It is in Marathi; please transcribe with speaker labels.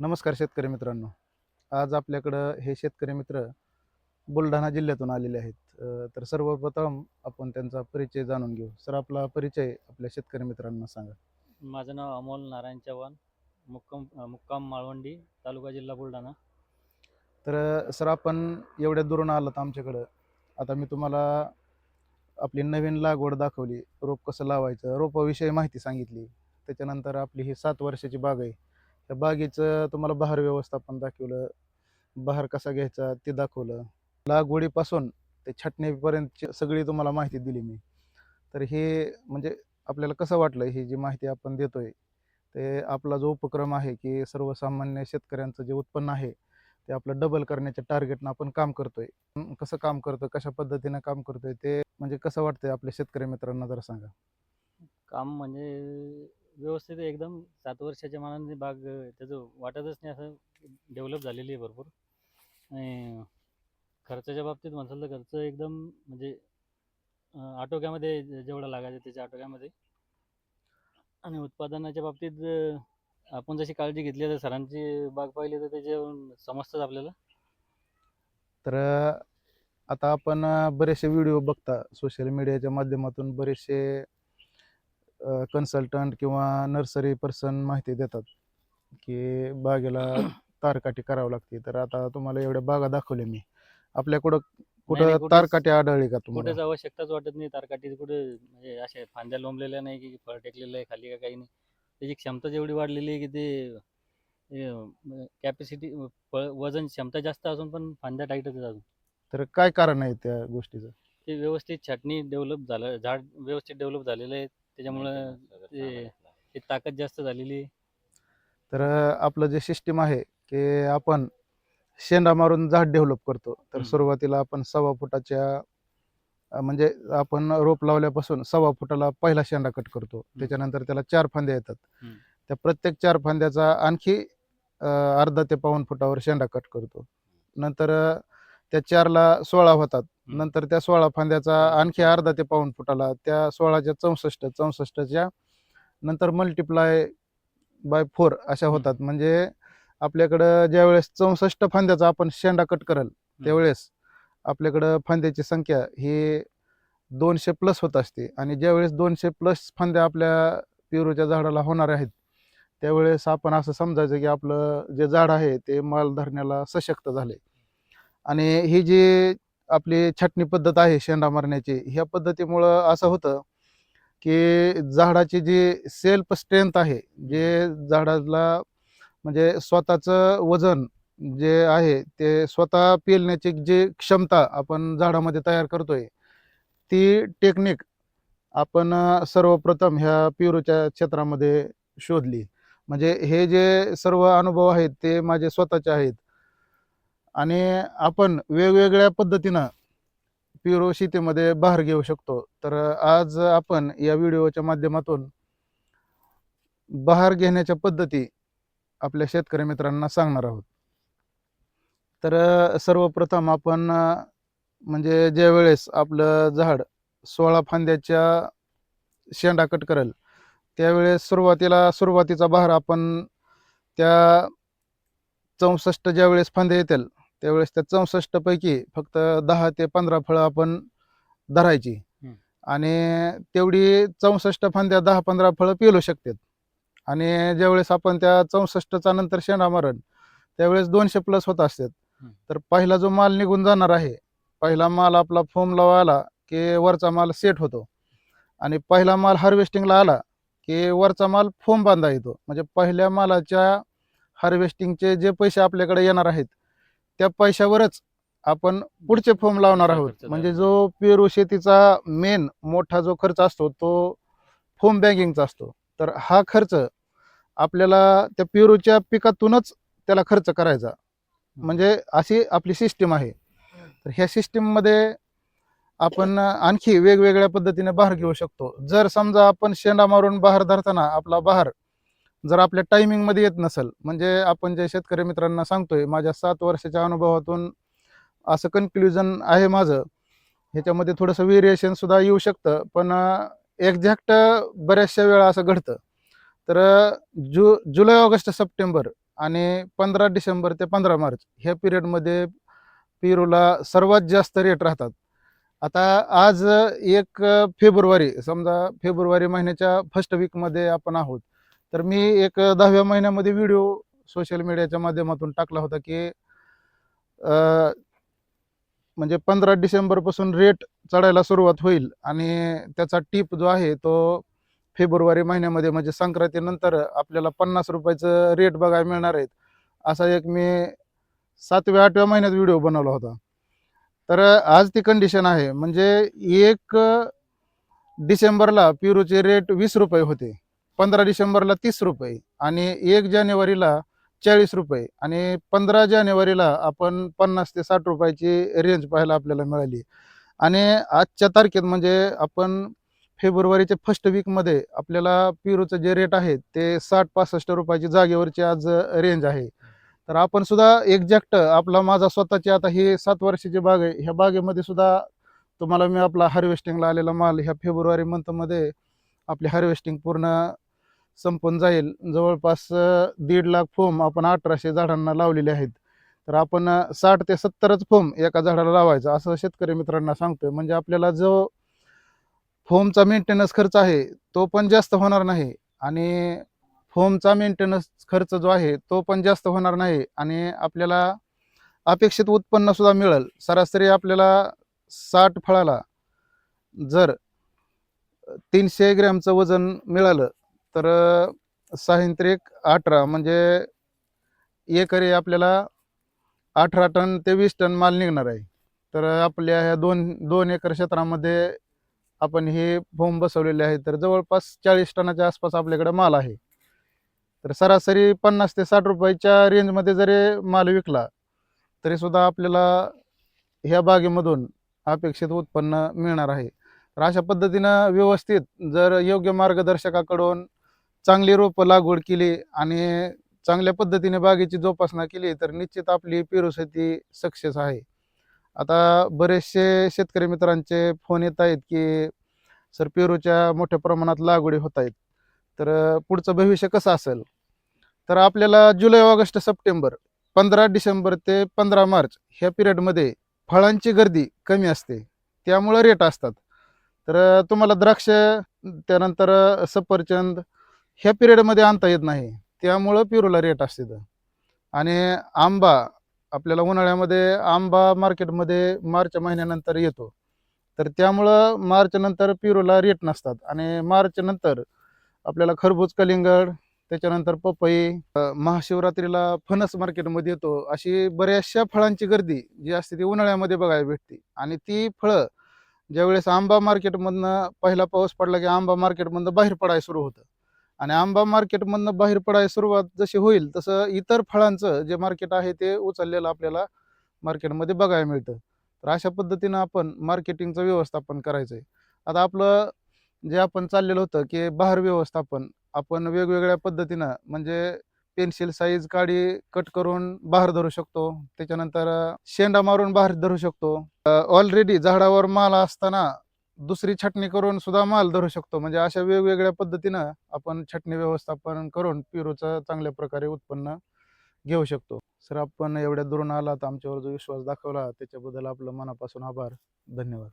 Speaker 1: नमस्कार शेतकरी मित्रांनो. आज आपल्याकडं हे शेतकरी मित्र बुलढाणा जिल्ह्यातून आलेले आहेत. तर सर्वप्रथम आपण त्यांचा परिचय जाणून घेऊ. सर आपला परिचय आपल्या शेतकरी मित्रांना सांगा.
Speaker 2: माझं नाव अमोल नारायण चव्हाण मुक्काम मुक्काम माळवंडी तालुका जिल्हा बुलढाणा.
Speaker 1: तर सर आपण एवढ्या दुरून आलात आमच्याकडं. आता मी तुम्हाला आपली नवीन लागवड दाखवली. रोप कसं लावायचं रोपाविषयी माहिती सांगितली. त्याच्यानंतर आपली ही सात वर्षाची बाग आहे. त्या बागेचं तुम्हाला बहार व्यवस्थापन दाखवलं बहार कसा घ्यायचा ते दाखवलं. लागवडीपासून ते छाटणीपर्यंतची सगळी तुम्हाला माहिती दिली मी. तर हे म्हणजे आपल्याला कसं वाटलं ही जी माहिती आपण देतोय ते आपला जो उपक्रम आहे की सर्वसामान्य शेतकऱ्यांचं जे उत्पन्न आहे ते आपलं डबल करण्याच्या टार्गेटनं आपण काम करतोय. कसं काम करतोय कशा पद्धतीनं काम करतोय ते म्हणजे कसं वाटतंय आपल्या शेतकरी मित्रांना जरा सांगा.
Speaker 2: काम म्हणजे व्यवस्थित एकदम सात वर्षाच्या मानाने बाग त्याचं वाटतच नाही असं डेव्हलप झालेली आहे भरपूर. आणि खर्चाच्या बाबतीत म्हणाल तर खर्च एकदम म्हणजे आटोक्यामध्ये जेवढा लागायचं त्याच्या आटोक्यामध्ये. आणि उत्पादनाच्या बाबतीत आपण जशी काळजी घेतली तर सरांची बाग पाहिली तर त्याचे समजतंच आपल्याला.
Speaker 1: तर आता आपण बरेचसे व्हिडिओ बघता सोशल मीडियाच्या माध्यमातून बरेचसे कन्सल्टंट किंवा नर्सरी पर्सन माहिती देतात की बागेला तारकाठी करावं लागते. तर आता तुम्हाला एवढ्या बागा दाखवल्या मी. आपल्या कुठं
Speaker 2: नाही,
Speaker 1: कुठं
Speaker 2: कुठेच-
Speaker 1: तारकाठी आढळली का
Speaker 2: कुठेच
Speaker 1: तुम्हाला
Speaker 2: आवश्यकताच वाटत नाही. तारकाठी कुठे म्हणजे अशा फांद्या लोंबलेल्या नाही की फळ टेकलेलं आहे खाली का काही नाही. त्याची क्षमता जेवढी वाढलेली आहे की ते कॅपॅसिटी वजन क्षमता जास्त असून पण फांद्या टाईटच आहेत अजून.
Speaker 1: तर काय कारण आहे त्या गोष्टीचं?
Speaker 2: ते व्यवस्थित छाटणी डेव्हलप झालं झाड व्यवस्थित डेव्हलप झालेलं आहे. त्याच्यामुळं ते ते ताकद जास्त झालेली
Speaker 1: तर आपलं जे सिस्टीम आहे की आपण शेंडा मारून झाड डेव्हलप करतो तर
Speaker 2: हम्म.
Speaker 1: सुरुवातीला आपण सव्वा फुटाच्या अं, म्हणजे आपण रोप लावल्यापासून सव्वा फुटाला पहिला शेंडा कट करतो. त्याच्यानंतर त्याला चार फांद्या येतात.
Speaker 2: हम्म.
Speaker 1: त्या प्रत्येक चार फांद्याचा आणखी अं, अर्धा ते पाऊण फुटावर शेंडा कट करतो. नंतर अं, त्या चारला सोळा होतात. नंतर त्या सोळा फांद्याचा आणखी अर्धा ते पाऊण फुटाला त्या सोळाच्या चौसष्ट चौसष्टच्या नंतर मल्टिप्लाय बाय फोर अशा होतात. म्हणजे आपल्याकडं ज्यावेळेस चौसष्ट फांद्याचा आपण शेंडा कट करल त्यावेळेस आपल्याकडं फांद्याची संख्या ही दोनशे प्लस होत असते. आणि ज्यावेळेस दोनशे प्लस फांद्या आपल्या पेरूच्या झाडाला होणार आहेत त्यावेळेस आपण असं समजायचं की आपलं जे झाड आहे ते माल धरण्याला सशक्त झाले आणि ही जी आपली छाटणी पद्धत आहे शेंडा मारण्याची ह्या पद्धतीमुळं असं होतं की झाडाची जी सेल्फ स्ट्रेंथ आहे जे झाडाला म्हणजे स्वतःचं वजन जे आहे ते स्वतः पेलण्याची जी क्षमता आपण झाडामध्ये तयार करतोय ती टेक्निक आपण सर्वप्रथम ह्या पिरूच्या क्षेत्रामध्ये शोधली. म्हणजे हे जे सर्व अनुभव आहेत ते माझे स्वतःचे आहेत. आणि आपण वेगवेगळ्या पद्धतीनं पिरो शेतीमध्ये बहार घेऊ शकतो. तर आज आपण या व्हिडिओच्या माध्यमातून बहार घेण्याच्या पद्धती आपल्या शेतकरी मित्रांना सांगणार आहोत. तर सर्वप्रथम आपण म्हणजे ज्या वेळेस आपलं झाड सोळा फांद्याच्या शेंडा कट करेल त्यावेळेस सुरुवातीला सुरुवातीचा बहार आपण त्या चौसष्ट ज्या वेळेस फांद्या येतील त्यावेळेस त्या चौसष्ट पैकी फक्त दहा ते पंधरा फळं आपण धरायची. आणि तेवढी चौसष्ट फांद्या दहा पंधरा फळं पेलू शकतात. आणि ज्यावेळेस आपण त्या चौसष्टचा नंतर शेंडा मारण त्यावेळेस दोनशे प्लस होत असतात. तर पहिला जो माल निघून जाणार आहे पहिला माल आपला फोम लावायला की वरचा माल सेट होतो. आणि पहिला माल हार्वेस्टिंगला आला की वरचा माल फोम बांधा येतो. म्हणजे पहिल्या मालाच्या हार्वेस्टिंगचे जे पैसे आपल्याकडे येणार आहेत त्या पैशावरच आपण पुढचे फोम लावणार आहोत. म्हणजे. जो पेरू शेतीचा मेन मोठा जो खर्च असतो तो फोम बँकिंगचा असतो. तर हा खर्च आपल्याला त्या पेरूच्या पिकातूनच त्याला खर्च करायचा. म्हणजे अशी आपली सिस्टीम आहे. तर ह्या सिस्टीममध्ये आपण आणखी वेगवेगळ्या पद्धतीने बहार घेऊ शकतो. जर समजा आपण शेंडा मारून बहार धरताना आपला बहार जर आपल्या टायमिंगमध्ये येत नसेल म्हणजे आपण जे शेतकरी मित्रांना सांगतोय माझ्या सात वर्षाच्या अनुभवातून असं कन्क्ल्युजन आहे माझं. ह्याच्यामध्ये थोडंसं व्हेरिएशन सुद्धा येऊ शकतं पण एक्झॅक्ट बऱ्याचशा वेळा असं घडतं. तर जु जुलै ऑगस्ट सप्टेंबर आणि पंधरा डिसेंबर ते पंधरा मार्च ह्या पिरियडमध्ये पेरूला सर्वात जास्त रेट राहतात. आता आज एक फेब्रुवारी समजा फेब्रुवारी महिन्याच्या फर्स्ट वीकमध्ये आपण आहोत. तर मी एक दहाव्या महिन्यामध्ये व्हिडिओ सोशल मीडियाच्या माध्यमातून टाकला होता की म्हणजे पंधरा डिसेंबरपासून रेट चढायला सुरुवात होईल आणि त्याचा टीप जो आहे तो फेब्रुवारी महिन्यामध्ये म्हणजे संक्रांतीनंतर आपल्याला पन्नास रुपयाचं रेट बघायला मिळणार आहेत असा एक मी सातव्या आठव्या महिन्यात व्हिडिओ बनवला होता. तर आज ती कंडिशन आहे. म्हणजे एक डिसेंबरला पिरूचे रेट वीस रुपये होते. पंधरा डिसेंबरला तीस रुपये आणि एक जानेवारीला चाळीस रुपये आणि पंधरा जानेवारीला आपण पन्नास ते साठ रुपयाची रेंज पाहायला आपल्याला मिळाली. आणि आजच्या तारखेत म्हणजे आपण फेब्रुवारीच्या फर्स्ट वीकमध्ये आपल्याला पेरूचं जे रेट आहे ते साठ पासष्ट रुपयाची जागेवरची आज रेंज आहे. तर आपण सुद्धा एक्झॅक्ट आपला माझा स्वतःची आता ही सात वर्षाची बाग आहे. ह्या बागेमध्ये सुद्धा तुम्हाला मी आपला हार्वेस्टिंगला आलेला माल ह्या फेब्रुवारी मंथमध्ये आपली हार्वेस्टिंग पूर्ण संपून जाईल. जवळपास दीड लाख फोम आपण अठराशे झाडांना लावलेले आहेत. तर आपण साठ ते सत्तरच फोम एका झाडाला लावायचा असं शेतकरी मित्रांना सांगतोय. म्हणजे आपल्याला जो फोमचा मेंटेनन्स खर्च आहे तो पण जास्त होणार नाही. आणि फोमचा मेंटेनन्स खर्च जो आहे तो पण जास्त होणार नाही. आणि आपल्याला अपेक्षित उत्पन्न सुद्धा मिळेल. सरासरी आपल्याला साठ फळाला जर तीनशे ग्रॅमचं वजन मिळालं तर साहित्रिक अठरा म्हणजे एकरी आपल्याला अठरा टन ते वीस टन माल निघणार आहे. तर आपल्या ह्या दोन दोन एकर क्षेत्रामध्ये आपण हे फोम बसवलेले आहे तर जवळपास चाळीस टनाच्या आसपास आपल्याकडे माल आहे. तर सरासरी पन्नास ते साठ रुपयाच्या रेंजमध्ये जरी माल विकला तरीसुद्धा आपल्याला ह्या बागेमधून अपेक्षित उत्पन्न मिळणार आहे. तर अशा पद्धतीनं व्यवस्थित जर योग्य मार्गदर्शकाकडून चांगली रोपं लागवड केली आणि चांगल्या पद्धतीने बागेची जोपासना केली तर निश्चित आपली पेरू शेती सक्सेस आहे. आता बरेचसे शेतकरी मित्रांचे फोन येत आहेत की सर पेरूच्या मोठ्या प्रमाणात लागवडी होत आहेत तर पुढचं भविष्य कसं असेल? तर आपल्याला जुलै ऑगस्ट सप्टेंबर पंधरा डिसेंबर ते पंधरा मार्च ह्या पिरियडमध्ये फळांची गर्दी कमी असते. त्यामुळं रेट असतात. तर तुम्हाला द्राक्ष त्यानंतर सफरचंद ह्या पिरियडमध्ये आणता येत नाही. त्यामुळं पेरूला रेट असते आणि आंबा आपल्याला उन्हाळ्यामध्ये आंबा मार्केटमध्ये मार्च महिन्यानंतर येतो. तर त्यामुळं मार्च नंतर पेरूला रेट नसतात. आणि मार्च नंतर आपल्याला खरबूज कलिंगड त्याच्यानंतर पपई महाशिवरात्रीला फणस मार्केटमध्ये येतो. अशी बऱ्याचशा फळांची गर्दी जी असते ती उन्हाळ्यामध्ये बघायला भेटते. आणि ती फळं ज्यावेळेस आंबा मार्केटमधनं पहिला पाऊस पडला की आंबा मार्केटमधनं बाहेर पडायला सुरू होतं. आणि आंबा मार्केटमधनं बाहेर पडायला सुरुवात जशी होईल तसं इतर फळांचं जे मार्केट आहे ते उचललेलं आपल्याला मार्केटमध्ये बघायला मिळतं. तर अशा पद्धतीनं आपण मार्केटिंगचं व्यवस्थापन करायचं आहे आता आपलं जे आपण चाललेलं होतं की बहार व्यवस्थापन आपण वेगवेगळ्या पद्धतीनं म्हणजे पेन्सिल साईज काडी कट करून बाहेर धरू शकतो त्याच्यानंतर शेंडा मारून बाहेर धरू शकतो. ऑलरेडी झाडावर माल असताना दुसरी छटणी करून सुद्धा माल धरू शकतो. म्हणजे अशा वेगवेगळ्या पद्धतीनं आपण छटणी व्यवस्थापन करून पेरूचं चांगल्या प्रकारे उत्पन्न घेऊ शकतो. सर आपण एवढ्या दुरून आलात आमच्यावर जो विश्वास दाखवला त्याच्याबद्दल आपलं मनापासून आभार. धन्यवाद.